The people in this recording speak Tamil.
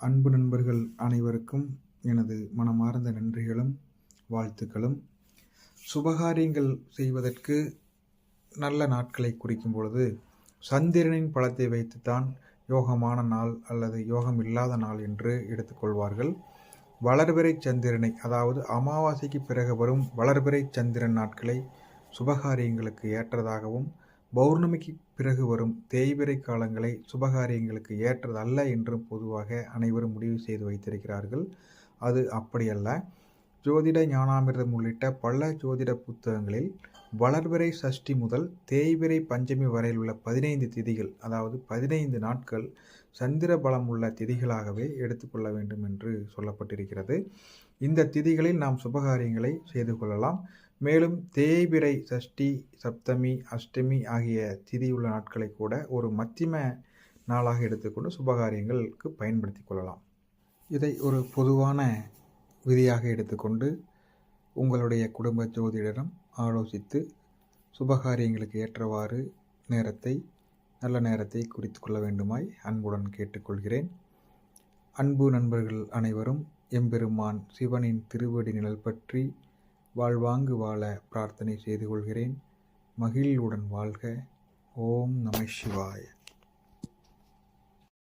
அன்பு நண்பர்கள் அனைவருக்கும் எனது மனமார்ந்த நன்றிகளும் வாழ்த்துக்களும். சுபகாரியங்கள் செய்வதற்கு நல்ல நாட்களை குறிக்கும் பொழுது சந்திரனின் பழத்தை வைத்துத்தான் யோகமான நாள் அல்லது யோகம் இல்லாத நாள் என்று எடுத்துக்கொள்வார்கள் வளர்பிறை சந்திரனை அதாவது அமாவாசைக்கு பிறகு வரும் வளர்பிறை சந்திரன் நாட்களை சுபகாரியங்களுக்கு ஏற்றதாகவும் பௌர்ணமிக்கு பிறகு வரும் தேய்பிறை காலங்களை சுபகாரியங்களுக்கு ஏற்றதல்ல என்றும் பொதுவாக அனைவரும் முடிவு செய்து வைத்திருக்கிறார்கள். அது அப்படியல்ல. ஜோதிட ஞானாமிர்தம் உள்ளிட்ட பல ஜோதிட புத்தகங்களில் வளர்பிறை சஷ்டி முதல் தேய்பிறை பஞ்சமி வரையில் உள்ள பதினைந்து திதிகள் அதாவது பதினைந்து நாட்கள் சந்திர பலம் உள்ள திதிகளாகவே எடுத்துக்கொள்ள வேண்டும் என்று சொல்லப்பட்டிருக்கிறது. இந்த திதிகளில் நாம் சுபகாரியங்களை செய்து கொள்ளலாம். மேலும் தேய்பிரை சஷ்டி சப்தமி அஷ்டமி ஆகிய திதியுள்ள நாட்களை கூட ஒரு மத்திம நாளாக எடுத்துக்கொண்டு சுபகாரியங்களுக்கு பயன்படுத்தி கொள்ளலாம். இதை ஒரு பொதுவான விதியாக எடுத்துக்கொண்டு உங்களுடைய குடும்ப ஜோதிடரம் ஆலோசித்து சுபகாரியங்களுக்கு ஏற்றவாறு நேரத்தை நல்ல நேரத்தை குறித்து கொள்ள வேண்டுமாய் அன்புடன் கேட்டுக்கொள்கிறேன். அன்பு நண்பர்கள் அனைவரும் எம்பெருமான் சிவனின் திருவடி நிழல் பற்றி வாழ்வாங்கு வாழ பிரார்த்தனை செய்து கொள்கிறேன். மகிழ்வுடன் வாழ்க. ஓம் நம சிவாய.